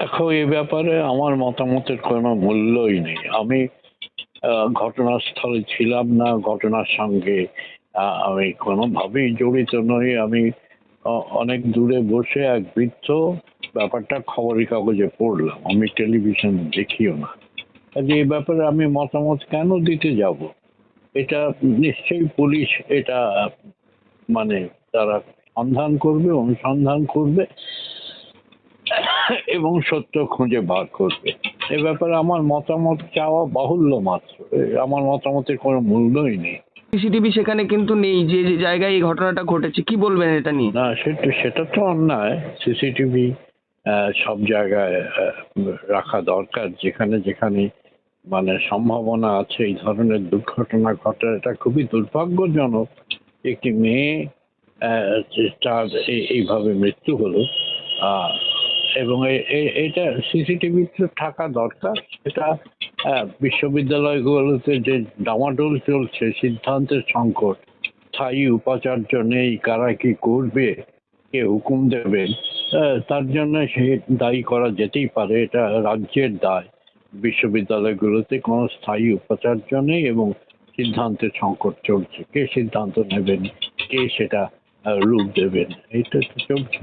দেখো এ ব্যাপারে আমার মতামতের কোনো মূল্যই নেই। আমি ঘটনাস্থলে ছিলাম না, ঘটনার সঙ্গে আমি কোনোভাবেই জড়িত নই। আমি অনেক দূরে বসে এক বৃদ্ধ ব্যাপারটা খবরের কাগজে পড়লাম। আমি টেলিভিশন দেখিও না। কাজে এই ব্যাপারে আমি মতামত কেন দিতে যাব? এটা নিশ্চয়ই পুলিশ এটা মানে তারা সন্ধান করবে, অনুসন্ধান করবে। এবং সত্য খুঁজে বার করবে। এ ব্যাপারে আমার মতামত চাওয়া বাহুল্য মাত্র। আমার মতামতের কোনো মূল্যই নেই। সিসিটিভি সেখানে কিন্তু নেই যে যে জায়গায় এই ঘটনাটা ঘটেছে। কি বলবেন এটা নিয়ে? না সেটা সেটা তো অন্যায়। সিসিটিভি সব জায়গায় রাখা দরকার। যেখানে যেখানে মানে সম্ভাবনা আছে এই ধরনের দুর্ঘটনা ঘটে এটা খুবই দুর্ভাগ্যজনক। একটি মেয়ে আহ, তার এইভাবে মৃত্যু হলো। আহ, এবং এটা সিসিটিভি তো থাকা দরকার। এটা বিশ্ববিদ্যালয়গুলোতে যে ডামাডোল চলছে, সিদ্ধান্তের সংকট, স্থায়ী উপাচার্য নেই, কারা কি করবে, কে হুকুম দেবেন তার জন্য সে দায়ী করা যেতেই পারে, এটা রাজ্যের দায়। বিশ্ববিদ্যালয়গুলোতে কোনো স্থায়ী উপাচার্য নেই এবং সিদ্ধান্তের সংকট চলছে। কে সিদ্ধান্ত নেবেন, কে সেটা রূপ দেবেন, এইটা তো চলছে।